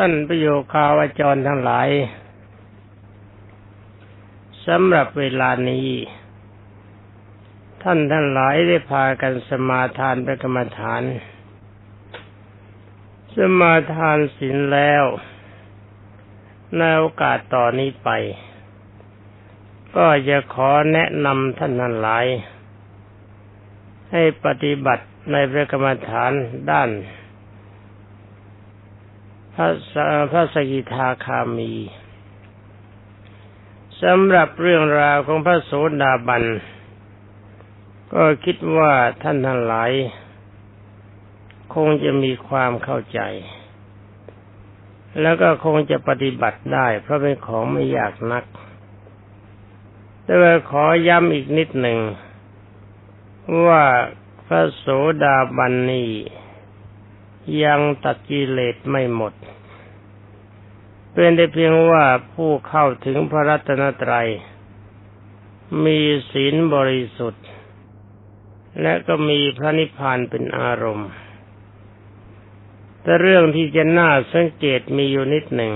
ท่านประโยคาวจรทั้งหลายสำหรับเวลานี้ ท่านทั้งหลายได้พากันสมาทานพระกรรมฐาน สมาทานศีลแล้วในโอกาสต่อนนี้ไป ก็จะขอแนะนำท่านทั้งหลาย ให้ปฏิบัติในพระกรรมฐานด้าน พระพระสกิทาคามีสำหรับเรื่องราวของพระโสดาบัน ก็คิดว่าท่านทั้งหลาย คงจะมีความเข้าใจ แล้วก็คงจะปฏิบัติได้ เพราะเป็นของไม่ยากนัก แต่ว่าขอย้ำอีกนิดหนึ่ง ว่าพระโสดาบันนี้ ยังตัดกิเลสไม่หมด เป็นได้เพียงว่าผู้เข้าถึงพระรัตนตรัย มีศีลบริสุทธิ์ และก็มีพระนิพพานเป็นอารมณ์ แต่เรื่องที่จะน่าสังเกตมีอยู่นิดหนึ่ง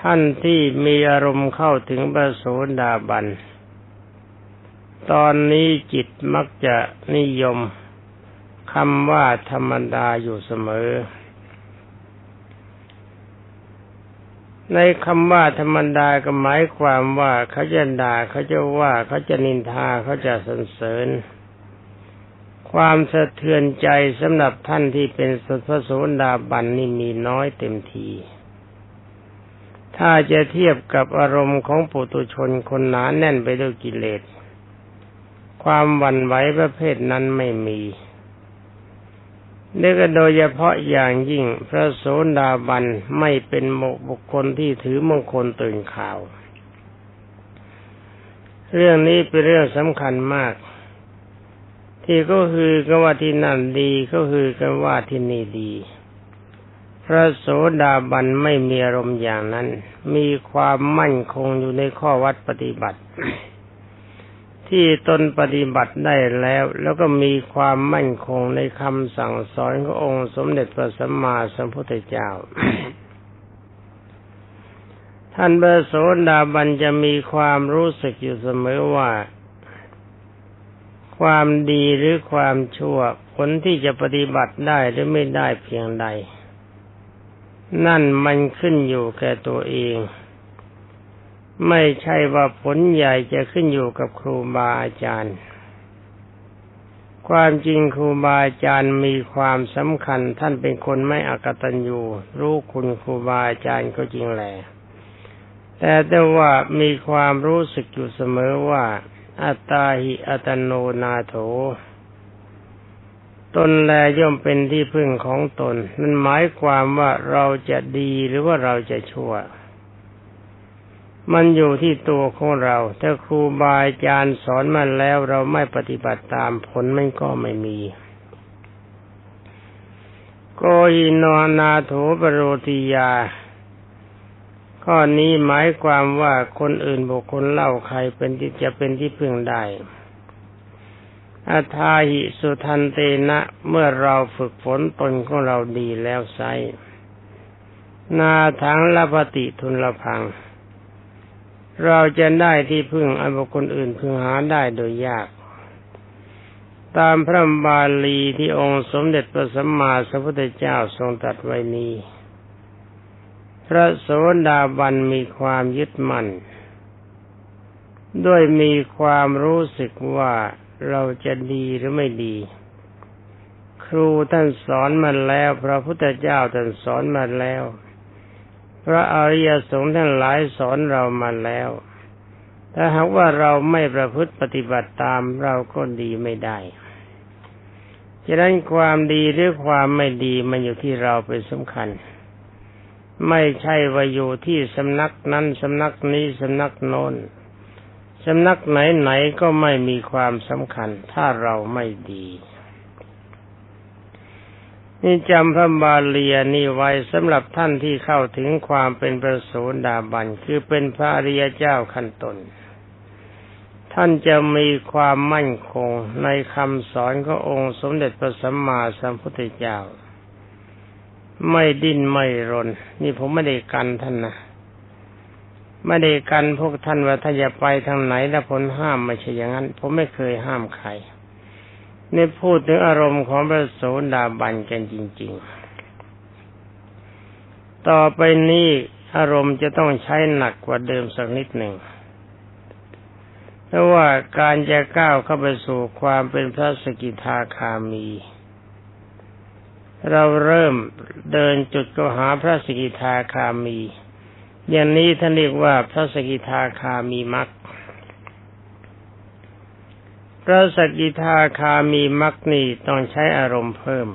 ท่านที่มีอารมณ์เข้าถึงพระโสดาบัน ตอนนี้จิตมักจะนิยม คำว่าธรรมดาอยู่เสมอ ในคำว่าธรรมดาก็หมายความว่าเขาจะด่าเขาจะว่าเขาจะนินทาเขาจะสรรเสริญ ความสะเทือนใจสำหรับท่านที่เป็นสัพโสดาบันนี่มีน้อยเต็มทีถ้าจะเทียบกับอารมณ์ของปุตุชนคนหนาแน่นไปด้วยกิเลส ความหวั่นไหวประเภทนั้นไม่มี นี่ก็โดยเฉพาะอย่างยิ่งพระโสดาบันไม่เป็นบุคคลที่ถือมงคลตื่นข่าว เรื่องนี้เป็นเรื่องสำคัญมาก ที่ก็คือกันว่าที่นั่นดีก็คือกันว่าที่นี่ดี พระโสดาบันไม่มีอารมณ์อย่างนั้น มีความมั่นคงอยู่ในข้อวัดปฏิบัติ ที่ตนปฏิบัติได้แล้ว แล้วก็มีความมั่นคงในคำสั่งสอนขององค์สมเด็จพระสัมมาสัมพุทธเจ้า ท่านเบอร์โสดาบันจะมีความรู้สึกอยู่เสมอว่า ความดีหรือความชั่ว ผลที่จะปฏิบัติได้หรือไม่ได้เพียงใด นั่นมันขึ้นอยู่แก่ตัวเอง ไม่ใช่ว่าผลใหญ่จะขึ้นอยู่กับครูบาอาจารย์ ความจริงครูบาอาจารย์มีความสำคัญท่านเป็นคนไม่อกตัญญูรู้คุณครูบาอาจารย์ก็จริงแหละแต่แต่ว่ามีความรู้สึกอยู่เสมอว่า อัตตาหิอัตโนนาโถ ตนแลย่อมเป็นที่พึ่งของตนมันหมายความว่าเราจะดีหรือว่าเราจะชั่ว มันอยู่ที่ตัวของเรา ถ้าครูบาอาจารย์สอนมาแล้วเราไม่ปฏิบัติตามผลมันก็ไม่มีโกหินอนาโถปโรติยา ข้อนี้หมายความว่าคนอื่นบุคคลเล่าใครเป็นที่จะเป็นที่พึ่งได้อาทาหิสุทันเตนะเมื่อเราฝึกฝนตนของเราดีแล้วไซนาทังละปฏิทุนละพัง เราจะได้ที่พึ่งอันบุคคลอื่นพึงหาได้โดยยาก ตามพระบาลีที่องค์สมเด็จพระสัมมาสัมพุทธเจ้าทรงตรัสไว้นี้ พระโสดาบันมีความยึดมั่น ด้วยมีความรู้สึกว่าเราจะดีหรือไม่ดี ครูท่านสอนมาแล้ว พระพุทธเจ้าท่านสอนมาแล้ว พระอริยสงฆ์ทั้งหลายสอนเรามาแล้ว ถ้าหากว่าเราไม่ประพฤติปฏิบัติตามเราก็ดีไม่ได้ฉะนั้นความดีหรือความไม่ดีมันอยู่ที่เราเป็นสำคัญ ไม่ใช่ว่าอยู่ที่สำนักนั้นสำนักนี้สำนักโน้นสำนักไหนไหนก็ไม่มีความสำคัญ ถ้าเราไม่ดี นี่จำพระบาลีนี่ไว้สำหรับท่านที่เข้าถึงความเป็นประโสดาบันคือเป็นพระริยเจ้าขั้นตนท่านจะมีความมั่นคงในคำสอนขององค์สมเด็จพระสัมมาสัมพุทธเจ้า ไม่ดิ้นไม่รน นี่ผมไม่ได้กันท่านนะไม่ได้กันพวกท่านว่าถ้าจะไปทางไหนแล้วผลห้ามไม่ใช่อย่างนั้น ผมไม่เคยห้ามใคร นี่พูดถึงอารมณ์ของพระโสดาบันกันจริง ๆ ต่อไปนี้อารมณ์จะต้องใช้หนักกว่าเดิมสักนิดหนึ่งเพราะว่าการจะก้าวเข้าไปสู่ความเป็นพระสกิทาคามี เราเริ่มเดินจุดก็หาพระสกิทาคามี อย่างนี้ท่านเรียกว่าพระสกิทาคามีมัก พระสกิทาคามีมักนี่ต้องใช้อารมณ์เพิ่ม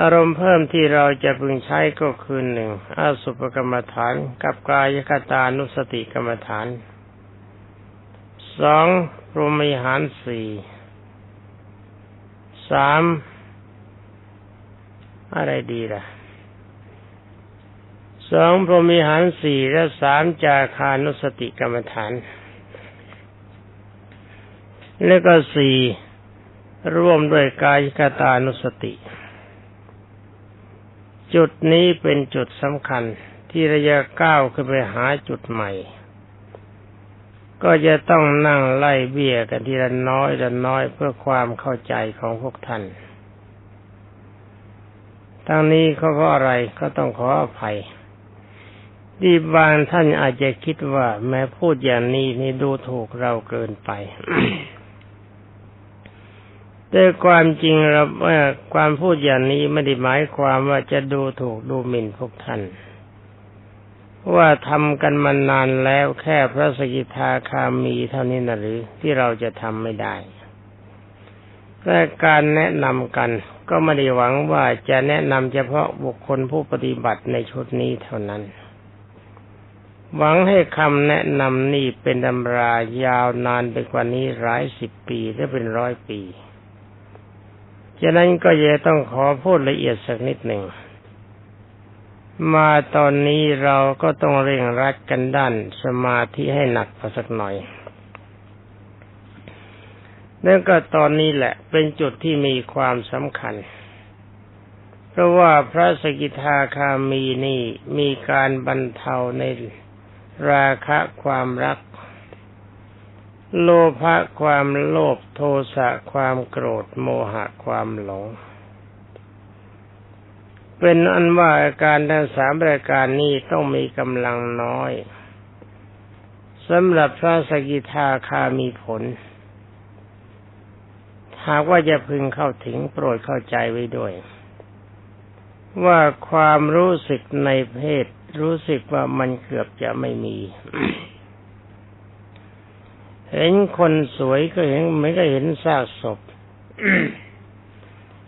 อารมณ์เพิ่มที่เราจะพึงใช้ก็คือหนึ่งอาสุปกรรมฐาน กับกายคตานุสติกรรมฐานสองพรมิหารสี่สามอะไรดีล่ะสองพรมิหารสี่และสามจาคานุสติกรรมฐาน แล้วก็สี่ร่วมด้วยกายคตานุสติ จุดนี้เป็นจุดสำคัญที่ระยะก้าวขึ้นไปหาจุดใหม่ ก็จะต้องนั่งไล่เบี้ยกันทีละน้อยละน้อยเพื่อความเข้าใจของพวกท่านทั้งนี้เขาก็อะไรก็ต้องขออภัยดีบางท่านอาจจะคิดว่า แม้พูดอย่างนี้นี่ดูถูกเราเกินไป แต่ความจริงเราว่าความพูดอย่างนี้ไม่ได้หมายความว่าจะดูถูกดูหมิ่นพวกท่านว่าทำกันมานานแล้วแค่พระสกิทาคามีเท่านี้นะหรือที่เราจะทำไม่ได้แต่การแนะนำกันก็ไม่ได้หวังว่าจะแนะนำเฉพาะบุคคลผู้ปฏิบัติในชุดนี้เท่านั้น หวังให้คำแนะนำนี่เป็นตำรายาวนานไปกว่านี้หลายสิบปีหรือเป็นร้อยปี ฉะนั้นก็จะต้องขอพูดละเอียดสักนิดหนึ่ง มาตอนนี้เราก็ต้องเร่งรัดกันด้านสมาธิให้หนักพอสักหน่อยนั่นก็ตอนนี้แหละเป็นจุดที่มีความสำคัญ เพราะว่าพระสกิทาคามีนี่มีการบรรเทาในราคะความรัก โลภะความโลภโทสะความโกรธโมหะความหลง เป็นอันว่าอาการทั้งสามรายการนี้ต้องมีกำลังน้อยสำหรับพระสกิทาคามีผล หากว่าจะพึงเข้าถึงโปรดเข้าใจไว้ด้วย ว่าความรู้สึกในเพศรู้สึกว่ามันเกือบจะไม่มี เห็นคนสวยก็เห็นไม่ก็เห็นซากศพ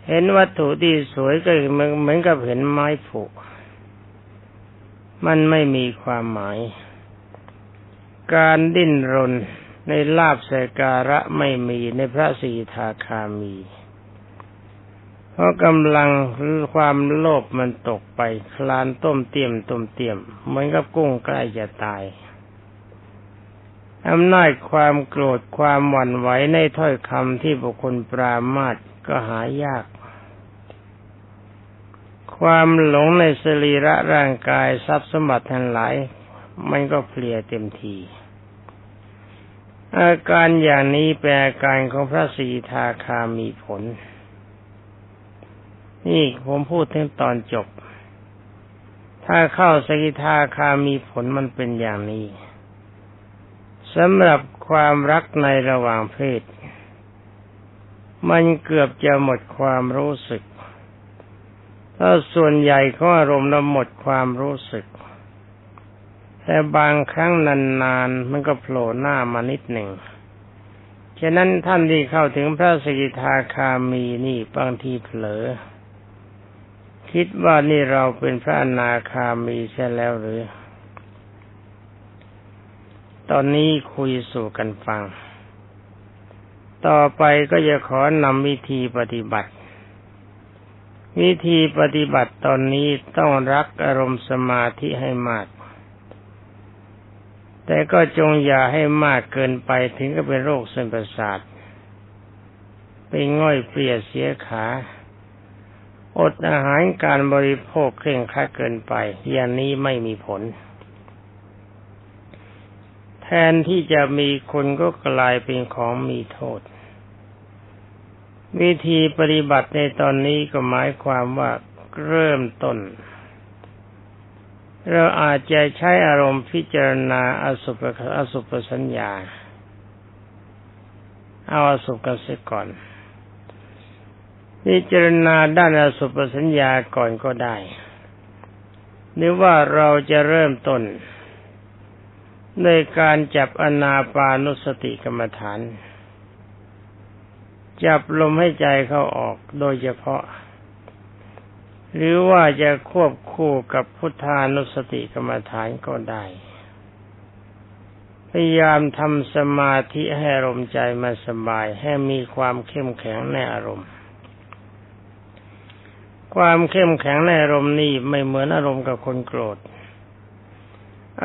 เห็นวัตถุที่สวยก็เหมือนกับเห็นไม้ผูกมันไม่มีความหมาย การดิ้นรนในลาบสการะไม่มีในพระสีทาคามี เพราะกำลังความโลภมันตกไป คลานต้มเตียมต้มเตียมเหมือนกับกุ้งใกล้จะตาย อำนาจความโกรธความหวั่นไหวในถ้อยคำที่บุคคลปรามาทก็หายาก ความหลงในสรีระร่างกายทรัพย์สมบัติทั้งหลาย มันก็เพลียเต็มที อาการอย่างนี้แปลอาการของพระสีทาคามีผล นี่ผมพูดถึงตอนจบ ถ้าเข้าสกิทาคามีผลมันเป็นอย่างนี้ สำหรับความรักในระหว่างเพศ มันเกือบจะหมดความรู้สึก ถ้าส่วนใหญ่ของอารมณ์เราหมดความรู้สึก แต่บางครั้งนานๆ มันก็โผล่หน้ามานิดหนึ่ง ฉะนั้นท่านที่เข้าถึงพระสกิทาคามีนี่บางทีเผลอ คิดว่านี่เราเป็นพระอนาคามีใช่แล้วหรือ ตอนนี้คุยสู่กันฟัง ต่อไปก็จะขอนำวิธีปฏิบัติ วิธีปฏิบัติตอนนี้ต้องรักอารมณ์สมาธิให้มาก แต่ก็จงอย่าให้มากเกินไปถึงกับเป็นโรคเส้นประสาทเป็นง่อยเปลี่ยเสียขา อดอาหารการบริโภคเคร่งครัดเกินไป อย่างนี้ไม่มีผล ทนที่จะมีคุณก็กลายเป็นของมีโทษ วิธีปฏิบัติในตอนนี้ก็หมายความว่าเริ่มต้น เราอาจจะใช้อารมณ์พิจารณาอสุปอสุปสัญญา เอาอสุปกันเสียก่อน พิจารณาด้านอสุปสัญญาก่อนก็ได้หรือว่าเราจะเริ่มต้น ในการจับอนาปานุสติกรรมฐาน จับลมให้ใจเข้าออกโดยเฉพาะ หรือว่าจะควบคู่กับพุทธานุสติกรรมฐานก็ได้ พยายามทำสมาธิให้อารมณ์ใจมาสบายให้มีความเข้มแข็งในอารมณ์ ความเข้มแข็งในอารมณ์นี้ไม่เหมือนอารมณ์กับคนโกรธ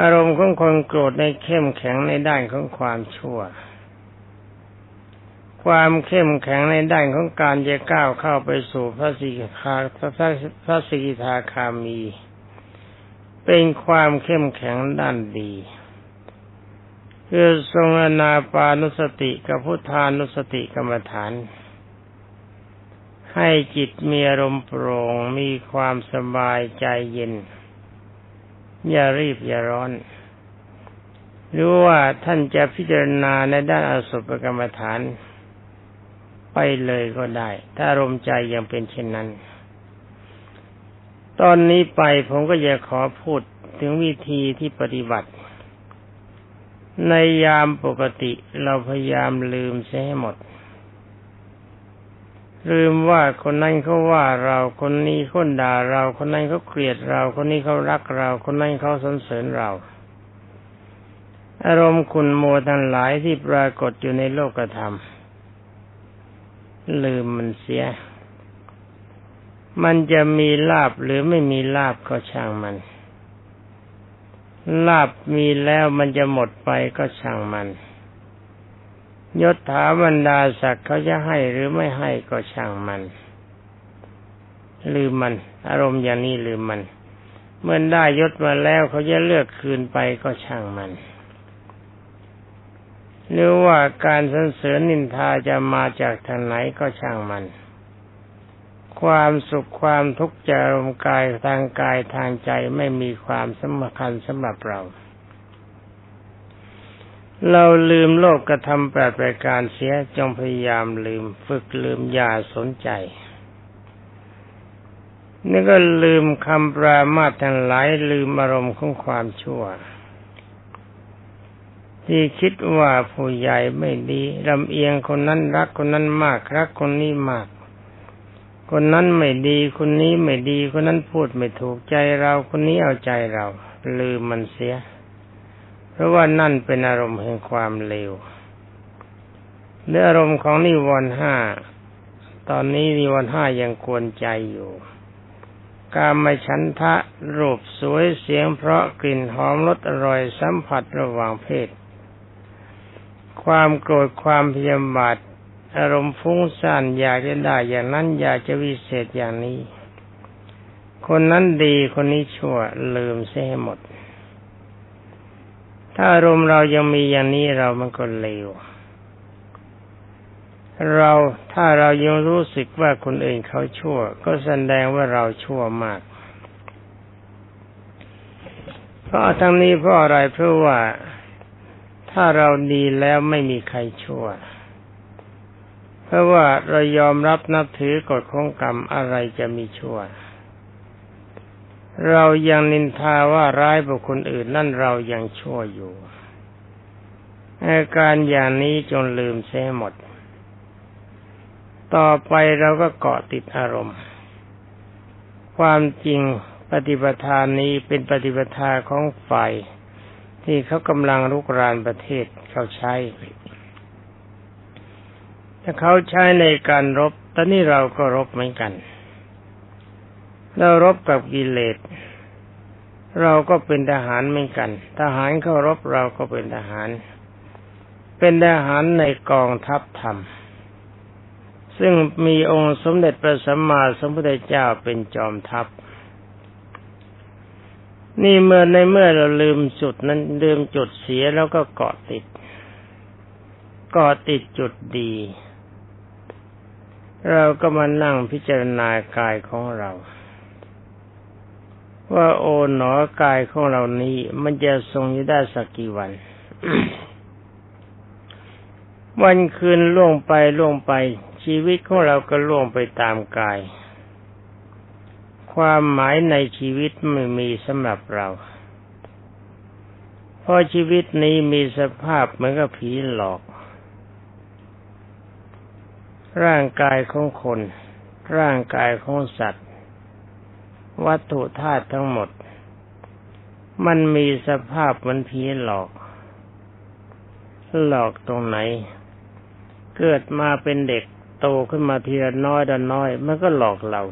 อารมณ์ของคนโกรธในเข้มแข็งในด้านของความชั่ว ความเข้มแข็งในด้านของการจะก้าวเข้าไปสู่พระสิกขาพระพระสิกขาคามี เป็นความเข้มแข็งด้านดีคือทรงอนาปานุสติกับพุทธานุสติกรรมฐาน ให้จิตมีอารมณ์โปร่งมีความสบายใจเย็น อย่ารีบอย่าร้อน หรือว่าท่านจะพิจารณาในด้านอสุภกรรมฐาน ไปเลยก็ได้ ถ้ารมใจยังเป็นเช่นนั้น ตอนนี้ไปผมก็จะขอพูดถึงวิธีที่ปฏิบัติ ในยามปกติเราพยายามลืมเสียให้หมด ลืมว่าคนนั้นเขาว่าเราคนนี้คนด่าเรา คนนั้นเขาเกลียดเรา คนนี้เขารักเรา คนนั้นเขาสรรเสริญเรา อารมณ์คุณโมทั้งหลายที่ปรากฏอยู่ในโลกธรรม ลืมมันเสีย มันจะมีลาบหรือไม่มีลาบก็ช่างมัน ลาบมีแล้วมันจะหมดไปก็ช่างมัน ยศถาบรรดาศักดิ์เขาจะให้หรือไม่ให้ก็ช่างมัน ลืมมัน อารมณ์อย่างนี้ลืมมัน เมื่อได้ยศมาแล้วเขาจะเลือกคืนไปก็ช่างมันหรือว่าการสรรเสริญนินทาจะมาจากทางไหนก็ช่างมัน ความสุขความทุกข์จะรมกายทางกายทางใจไม่มีความสำคัญสำหรับเรา เราลืมโลกกระทำแปดประการเสียจงพยายามลืมฝึกลืมอย่าสนใจ นี่ก็ลืมคำปรามาททั้งหลายลืมอารมณ์ของความชั่ว ที่คิดว่าผู้ใหญ่ไม่ดีลำเอียงคนนั้นรักคนนั้นมากรักคนนี้มาก คนนั้นไม่ดีคนนี้ไม่ดีคนนั้นพูดไม่ถูกใจเราคนนี้เอาใจเรา ลืมมันเสีย เพราะว่านั่นเป็นอารมณ์แห่งความเลวเนื้ออารมณ์ของนิวรณ์ห้าตอนนี้นิวรณ์ห้ายังกวนใจอยู่ การมาฉันทะรูปสวยเสียงเพราะกลิ่นหอมรสอร่อยสัมผัสระหว่างเพศ ความโกรธความพยาบาทอารมณ์ฟุ้งซ่านอยากจะได้อย่างนั้นอยากจะวิเศษอย่างนี้ คนนั้นดีคนนี้ชั่วลืมเสียหมด ถ้าอารมณ์เรายังมีอย่างนี้เรามันก็เลว เราถ้าเรายังรู้สึกว่าคนอื่นเขาชั่ว ก็แสดงว่าเราชั่วมากเพราะทั้งนี้เพราะอะไรเพราะว่าถ้าเราดีแล้วไม่มีใครชั่ว เพราะว่าเรายอมรับนับถือกฎของกรรมอะไรจะมีชั่ว เรายังนินทาว่าร้ายบุคคลอื่นนั่นเรายังชั่วอยู่อาการอย่างนี้จงลืมเสียหมด ต่อไปเราก็เกาะติดอารมณ์ ความจริงปฏิปทานนี้เป็นปฏิปทาของฝ่ายที่เขากำลังลุกรานประเทศเขาใช้ ถ้าเขาใช้ในการรบตอนนี้เราก็รบเหมือนกัน เรารบกับกิเลสเราก็เป็นทหารเหมือนกัน ทหารเข้ารบเราก็เป็นทหาร เป็นทหารในกองทัพธรรม ซึ่งมีองค์สมเด็จพระสัมมาสัมพุทธเจ้าเป็นจอมทัพ นี่เมื่อในเมื่อเราลืมจุดนั้นลืมจุดเสียแล้วก็เกาะติดเกาะติดจุดดี เราก็มานั่งพิจารณากายของเรา ว่าโอ๋หนอกายของเรานี้มันจะทรงอยู่ได้สักกี่วัน วันคืนล่วงไปล่วงไป ชีวิตของเราก็ล่วงไปตามกาย ความหมายในชีวิตไม่มีสำหรับเรา เพราะชีวิตนี้มีสภาพเหมือนกับผีหลอก ร่างกายของคน ร่างกายของสัตว วัตถุธาตุทั้งหมด มันมีสภาพมือนผีหลอก หลอกตรงไหน เกิดมาเป็นเด็กโตขึ้นมาทีละน้อยละน้อย มันก็หลอกเรา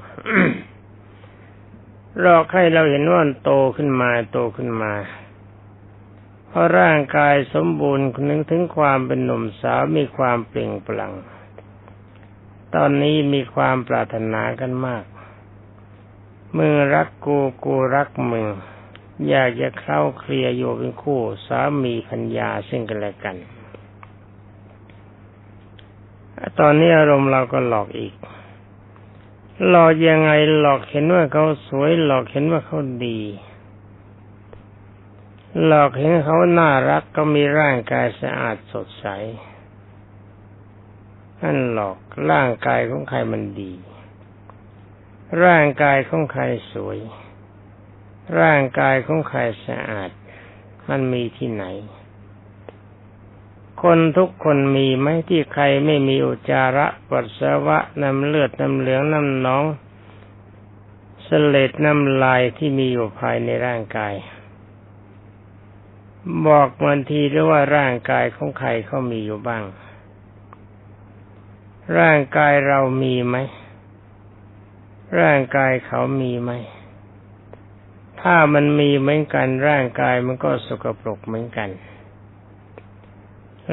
หลอกให้เราเห็นว่าโตขึ้นมาโตขึ้นมาเพราะร่างกายสมบูรณ์นึกถึงความเป็นหนุ่มสาวมีความเปล่งปลั่ง ตอนนี้มีความปรารถนากันมาก มึงรักกูกูรักมึง อยากจะเข้าเคลียร์อยู่เป็นคู่ สามีพัญญาซึ่งกันและกัน ตอนนี้อารมณ์เราก็หลอกอีก หลอกยังไงหลอกเห็นว่าเขาสวย หลอกเห็นว่าเขาดี หลอกเห็นเขาน่ารักก็มีร่างกายสะอาดสดใสนั่นหลอกร่างกายของใครมันดี ร่างกายของใครสวย ร่างกายของใครสะอาด มันมีที่ไหน คนทุกคนมีไหมที่ใครไม่มีอุจจาระปัสสาวะน้ำเลือดน้ำเหลืองน้ำหนองสเลดน้ำลายที่มีอยู่ภายในร่างกาย บอกมันทีด้วยว่าร่างกายของใครเขามีอยู่บ้าง ร่างกายเรามีไหม ร่างกายเขามีไหม ถ้ามันมีเหมือนกันร่างกายมันก็สกปรกเหมือนกัน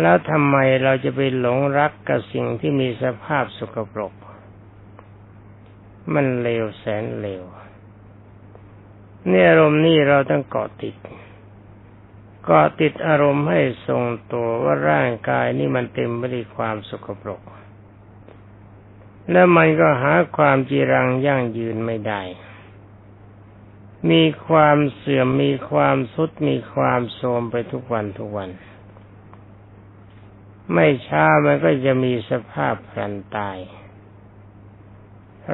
แล้วทำไมเราจะไปหลงรักกับสิ่งที่มีสภาพสกปรก มันเลวแสนเลวเนี่ยอารมณ์นี่เราต้องเกาะติดเกาะติดอารมณ์ให้ทรงตัวว่าร่างกายนี่มันเต็มไปด้วยความสกปรก แล้วมันก็หาความจีรังยั่งยืนไม่ได้ มีความเสื่อมมีความสุดมีความโทรมไปทุกวันทุกวัน ไม่ช้ามันก็จะมีสภาพพลันตาย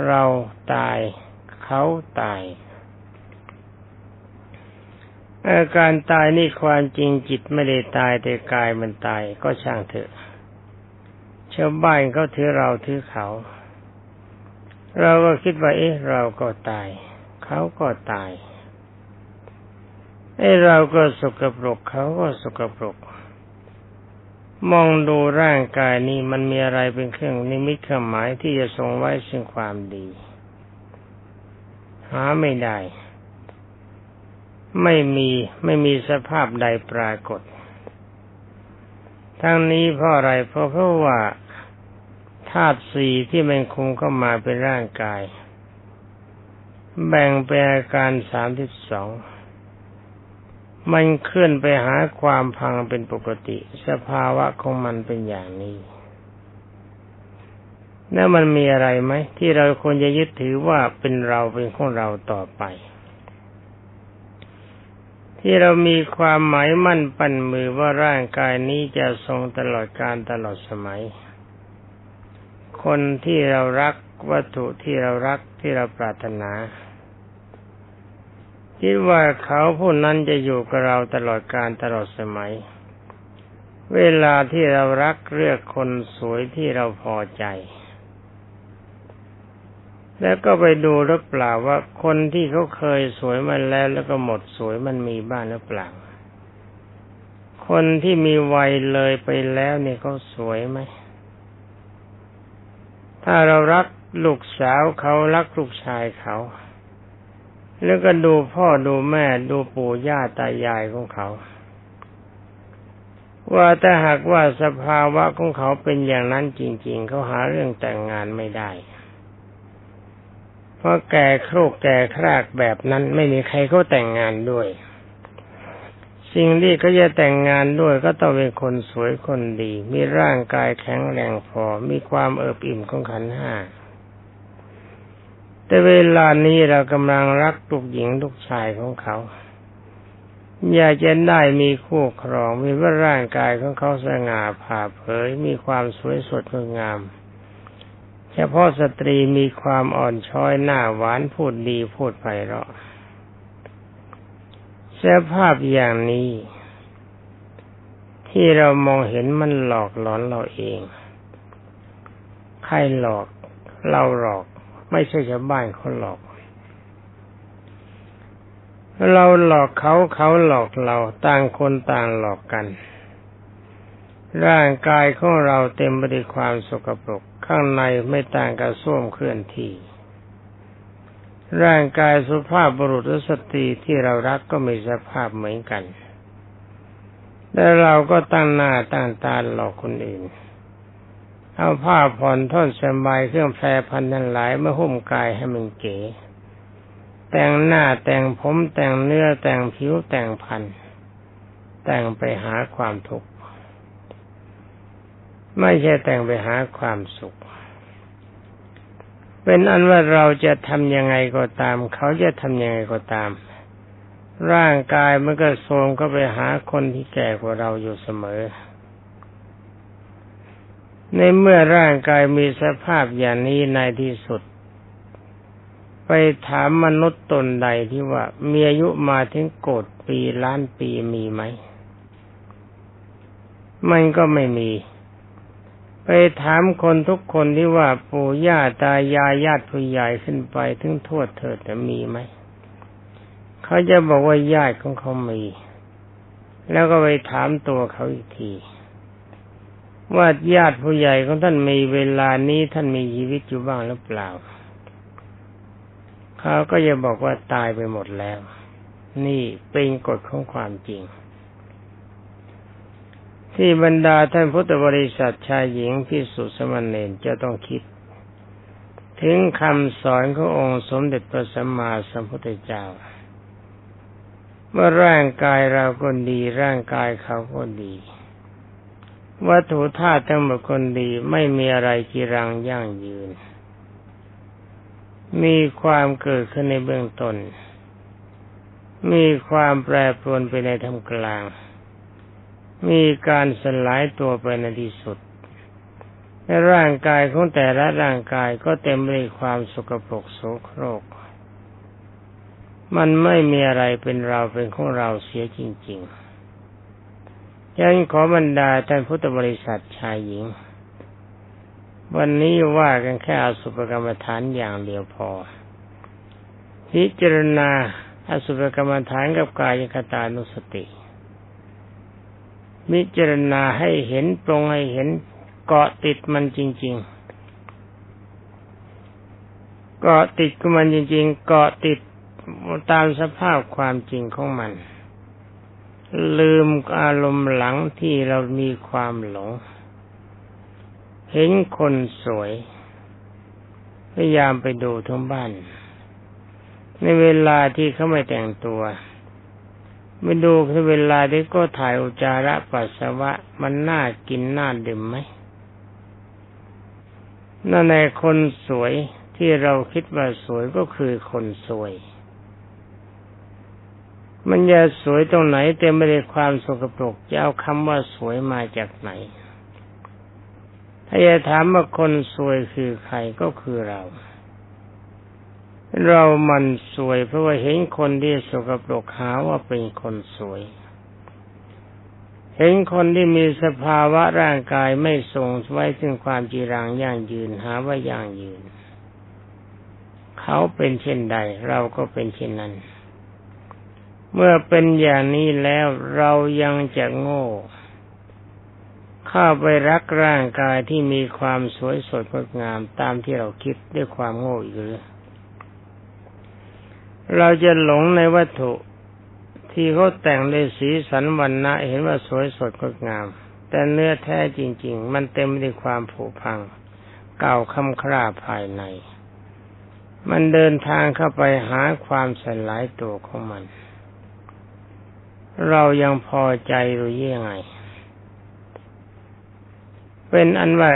เราตายเขาตายอาการตายนี่ความจริงจิตไม่ได้ตายแต่กายมันตายก็ช่างเถอะชาวบ้านเขาถือเราถือเขา เราก็คิดว่าเอ๊ะเราก็ตาย เขาก็ตายเอ้เราก็สกปรกเขาก็สกปรก มองดูร่างกายนี้มันมีอะไรเป็นเครื่องนิมิตเครื่องหมายที่จะทรงไว้ซึ่งความดี หาไม่ได้ ไม่มีไม่มีสภาพใดปรากฏ ทั้งนี้เพราะอะไรเพราะเพราะว่า ธาตุสี่ที่มันคงเข้ามาเป็นร่างกาย แบ่งเป็นอาการสามสิบสองมันเคลื่อนไปหาความพังเป็นปกติ สภาวะของมันเป็นอย่างนี้แล้วมันมีอะไรไหมที่เราควรจะยึดถือว่าเป็นเราเป็นของเราต่อไป ที่เรามีความหมายมั่นปั้นมือว่าร่างกายนี้จะทรงตลอดการตลอดสมัย คนที่เรารักวัตถุที่เรารักที่เราปรารถนา คิดว่าเขาผู้นั้นจะอยู่กับเราตลอดการตลอดสมัย เวลาที่เรารักเลือกคนสวยที่เราพอใจ แล้วก็ไปดูหรือเปล่าว่าคนที่เขาเคยสวยมาแล้วแล้วก็หมดสวยมันมีบ้างหรือเปล่า คนที่มีวัยเลยไปแล้วเนี่ยเขาสวยไหม ถ้าเรารักลูกสาวเขารักลูกชายเขา แล้วก็ดูพ่อดูแม่ดูปู่ย่าตายายของเขา ว่าถ้าหากว่าสภาวะของเขาเป็นอย่างนั้นจริง ๆ เขาหาเรื่องแต่งงานไม่ได้ เพราะแก่โครกแก่ครากแบบนั้นไม่มีใครเขาแต่งงานด้วย สิ่งที่เขาจะแต่งงานด้วยก็ต้องเป็นคนสวยคนดี มีร่างกายแข็งแรงพอ มีความเอิบอิ่มของขันห้า แต่เวลานี้เรากำลังรักลูกหญิงลูกชายของเขา อยากจะได้มีคู่ครอง มีว่าร่างกายของเขาสง่าผ่าเผย มีความสวยสดงดงาม เฉพาะสตรีมีความอ่อนช้อยหน้าหวานพูดดีพูดไพเราะ สภาพอย่างนี้ ที่เรามองเห็นมันหลอกหลอนเราเอง ใครหลอกเราหลอก ไม่ใช่ชาวบ้านเขาหลอก เราหลอกเขาเขาหลอกเราต่างคนต่างหลอกกัน ร่างกายของเราเต็มไปด้วยความสกปรกข้างในไม่ต่างกับส้วมเคลื่อนที่ ร่างกายสุภาพบุรุษและสตรีที่เรารักก็มีสภาพเหมือนกัน แต่เราก็ตั้งหน้าตั้งตาหลอกคนอื่น เอาผ้าผ่อนท่อนสบายเครื่องแพรพันทั้งหลายมาหุ้มกายให้มันเก๋ แต่งหน้าแต่งผมแต่งเนื้อแต่งผิวแต่งพันแต่งไปหาความทุกข์ ไม่ใช่แต่งไปหาความสุข เป็นอันว่าเราจะทำยังไงก็ตาม เขาจะทำยังไงก็ตาม ร่างกายมันก็โทมก็ไปหาคนที่แก่กว่าเราอยู่เสมอ ในเมื่อร่างกายมีสภาพอย่างนี้ในที่สุด ไปถามมนุษย์ตนใดที่ว่ามีอายุมาถึงโกดปีล้านปีมีไหม มันก็ไม่มี ไปถามคนทุกคนที่ว่าปู่ย่าตายายญาติผู้ใหญ่ขึ้นไปถึงทวดเถิดจะมีไหม เขาจะบอกว่าญาติของเขามี แล้วก็ไปถามตัวเขาอีกที ว่าญาติผู้ใหญ่ของท่านมีเวลานี้ท่านมีชีวิตอยู่บ้างหรือเปล่า เขาก็จะบอกว่าตายไปหมดแล้ว นี่เป็นกฎของความจริง ที่บรรดาท่านพุทธบริษัทชายหญิงพิสุสมณเณรจะต้องคิด ถึงคำสอนขององค์สมเด็จพระสัมมาสัมพุทธเจ้าว่าร่างกายเราก็ดี ร่างกายเขาก็ดี วัตถุธาตุทั้งหมดคนดีไม่มีอะไรกีรังยั่งยืน มีความเกิดขึ้นในเบื้องต้นมีความแปรปรวนไปในทำกลาง มีการสลายตัวไปในที่สุดในร่างกายของแต่ละร่างกายก็เต็มไปด้วยความสกปรกโสโครก มันไม่มีอะไรเป็นเราเป็นของเราเสียจริงๆยังขอบรรดาท่านพุทธบริษัทชายหญิง วันนี้ว่ากันแค่อสุภกรรมฐานอย่างเดียวพอ พิจารณาอสุภกรรมฐานกับกายคตานุสติ พิจารณาให้เห็นตรงให้เห็นเกาะติดมันจริง ๆ เกาะติดกับมันจริง ๆ เกาะติดตามสภาพความจริงของมัน ลืมอารมณ์หลังที่เรามีความหลง เห็นคนสวย พยายามไปดูทั้งบ้าน ในเวลาที่เขาไม่แต่งตัว ไปดูในเวลาที่ก็ถ่ายอุจจาระปัสสาวะ มันน่ากินน่าดื่มไหมนั่นในคนสวยที่เราคิดว่าสวยก็คือคนสวย มันจะสวยตรงไหนเต็มไปด้วยความสกปรกจะเอาคำว่าสวยมาจากไหน ถ้าจะถามว่าคนสวยคือใครก็คือเรา เรามันสวยเพราะว่าเห็นคนที่สกปรกหาว่าเป็นคนสวย เห็นคนที่มีสภาวะร่างกายไม่ทรงไว้ซึ่งความจีรังย่างยืนหาว่าย่างยืน เขาเป็นเช่นใด เราก็เป็นเช่นนั้น เมื่อเป็นอย่างนี้แล้วเรายังจะโง่เข้าไปรักร่างกายที่มีความสวยสดงดงามตามที่เราคิดด้วยความโง่หรือ เราจะหลงในวัตถุ ที่เขาแต่งด้วยสีสันวันนะเห็นว่าสวยสดงดงาม แต่เนื้อแท้จริง ๆ มันเต็มไปด้วยความผุพัง เก่าคำคร่าภายใน มันเดินทางเข้าไปหาความสลายตัวของมัน เรายังพอใจหรือยังไง เป็นอันว่า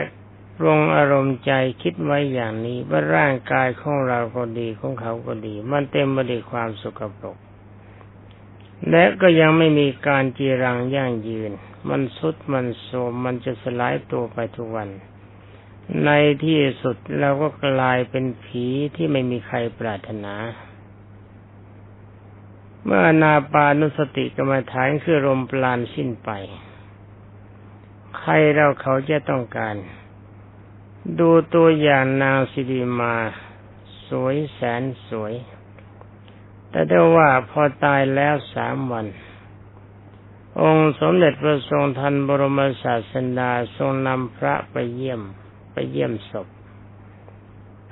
ปรงอารมณ์ใจคิดไว้อย่างนี้ว่าร่างกายของเราก็ดีของเขาก็ดี มันเต็มไปด้วยความสกปรก และก็ยังไม่มีการจีรังยั่งยืน มันสุดมันโสมมันจะสลายตัวไปทุกวัน ในที่สุดเราก็กลายเป็นผีที่ไม่มีใครปรารถนา เมื่อนาปานุสติกรรมฐานคือลมปราณสิ้นไป ใครเราเขาจะต้องการ ดูตัวอย่างนางสิริมา สวยแสนสวย แต่ได้ว่าพอตายแล้วสามวัน องค์สมเด็จพระทรงทันบรมศาสดาทรงนำพระไปเยี่ยมไปเยี่ยมศพ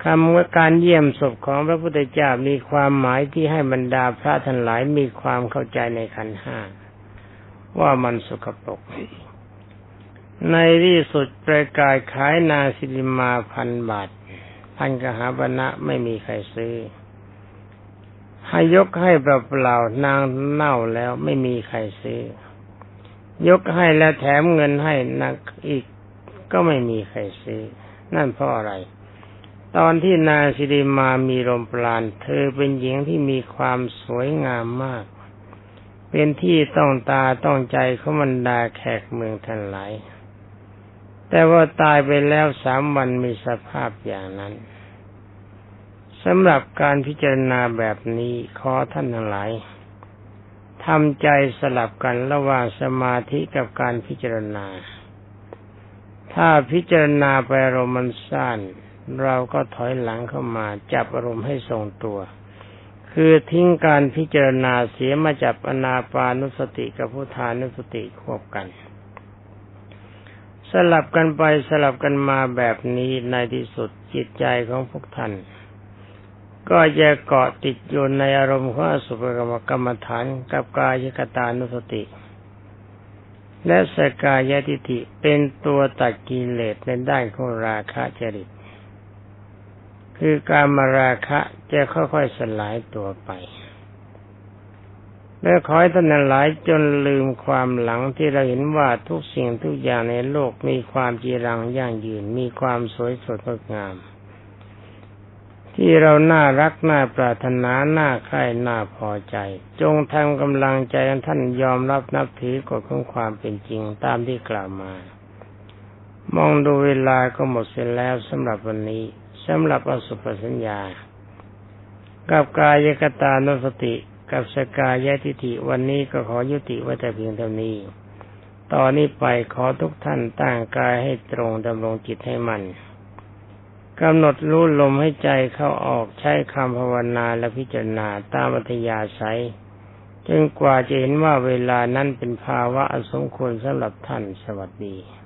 คำว่าการเยี่ยมศพของพระพุทธเจ้ามีความหมายที่ให้บรรดาพระทั้งหลายมีความเข้าใจในขันห้าว่ามันสกปรก ในที่สุดประกาศขายนาสิริมาพันบาท พันกหาบณะไม่มีใครซื้อ ให้ยกให้เปล่าๆนางเน่าแล้วไม่มีใครซื้อ ยกให้แล้วแถมเงินให้นักอีกก็ไม่มีใครซื้อ นั่นเพราะอะไร ตอนที่นางสิริมามีลมปราณ เธอเป็นหญิงที่มีความสวยงามมาก เป็นที่ต้องตาต้องใจเขาบรรดาแขกเมืองทั้งหลาย แต่ว่าตายไปแล้วสามวันมีสภาพอย่างนั้นสำหรับการพิจารณาแบบนี้ขอท่านทั้งหลายทำใจสลับกันระหว่างสมาธิกับการพิจารณา ถ้าพิจารณาไปอารมณ์มันสั้นเราก็ถอยหลังเข้ามา จับอารมณ์ให้ทรงตัว คือทิ้งการพิจารณาเสียมาจับอนาปานุสติกับพุทธานุสติควบกัน สลับกันไปสลับกันมาแบบนี้ในที่สุดจิตใจของพวกท่าน ก็จะเกาะติดอยู่ในอารมณ์ของอสุภกรรมกรรมฐานกับกายกตานุสติ และสกายติติเป็นตัวตัดกิเลสในด้านของราคะจริต คือการมาราคะจะค่อยๆสลายตัวไป และขอให้ท่านหลายจนลืมความหลังที่เราเห็นว่าทุกสิ่งทุกอย่างในโลกมีความจีรังยั่งยืน มีความสวยสดงดงาม ที่เราน่ารักน่าปรารถนาน่าใคร่น่าพอใจ จงทำกำลังใจท่านยอมรับนับถือกฎของความเป็นจริงตามที่กล่าวมา มองดูเวลาก็หมดเสียแล้วสำหรับวันนี้สำหรับอสุภสัญญา กับกายกตานุสติ กับสกายะทิฏฐิวันนี้ก็ขอยุติไว้แต่เพียงเท่านี้ ตอนนี้ไปขอทุกท่านตั้งกายให้ตรงดำรงจิตให้มัน่นกำหนดรู้ลมให้ใจเข้าออกใช้คำภาวนาและพิจารณาตามอัธยาศัยจนกว่าจะเห็นว่าเวลานั้นเป็นภาวะอสมควรสำหรับท่านสวัสดี